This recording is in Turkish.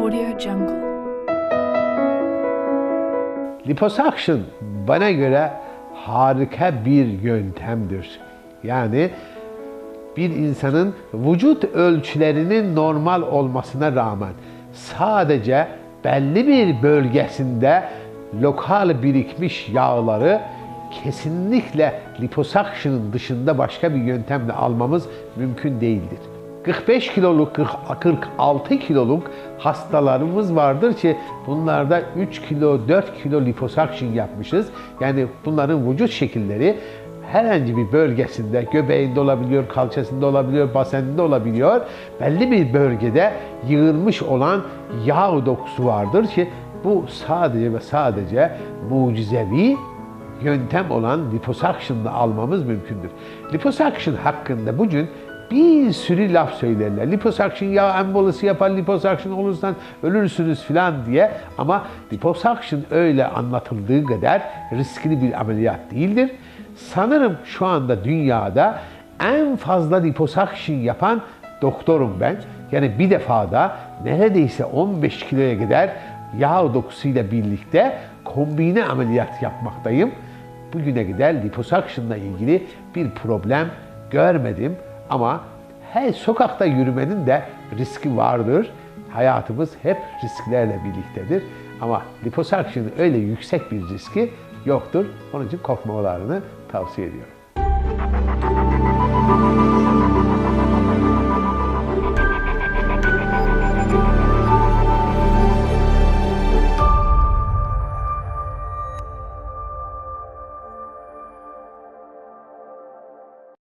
Audio Jungle. Liposuction bana göre harika bir yöntemdir. Yani bir insanın vücut ölçülerinin normal olmasına rağmen sadece belli bir bölgesinde lokal birikmiş yağları kesinlikle liposuction'ın dışında başka bir yöntemle almamız mümkün değildir. 45 kiloluk, 40 46 kiloluk hastalarımız vardır ki bunlarda 3 kilo, 4 kilo liposuction yapmışız. Yani bunların vücut şekilleri herhangi bir bölgesinde, göbeğinde olabiliyor, kalçasında olabiliyor, baseninde olabiliyor. Belli bir bölgede yığılmış olan yağ dokusu vardır ki bu sadece ve sadece mucizevi yöntem olan liposuction'la almamız mümkündür. Liposuction hakkında bugün bir sürü laf söylerler. Liposuction yağ embolisi yapar, liposuction olursan ölürsünüz filan diye. Ama liposuction öyle anlatıldığı kadar riskli bir ameliyat değildir. Sanırım şu anda dünyada en fazla liposuction yapan doktorum ben. Yani bir defada neredeyse 15 kiloya kadar yağ dokusuyla birlikte kombine ameliyat yapmaktayım. Bugüne kadar liposuction'la ilgili bir problem görmedim ama her sokakta yürümenin de riski vardır. Hayatımız hep risklerle birliktedir. Ama liposakşının öyle yüksek bir riski yoktur. Onun için korkmalarını tavsiye ediyorum.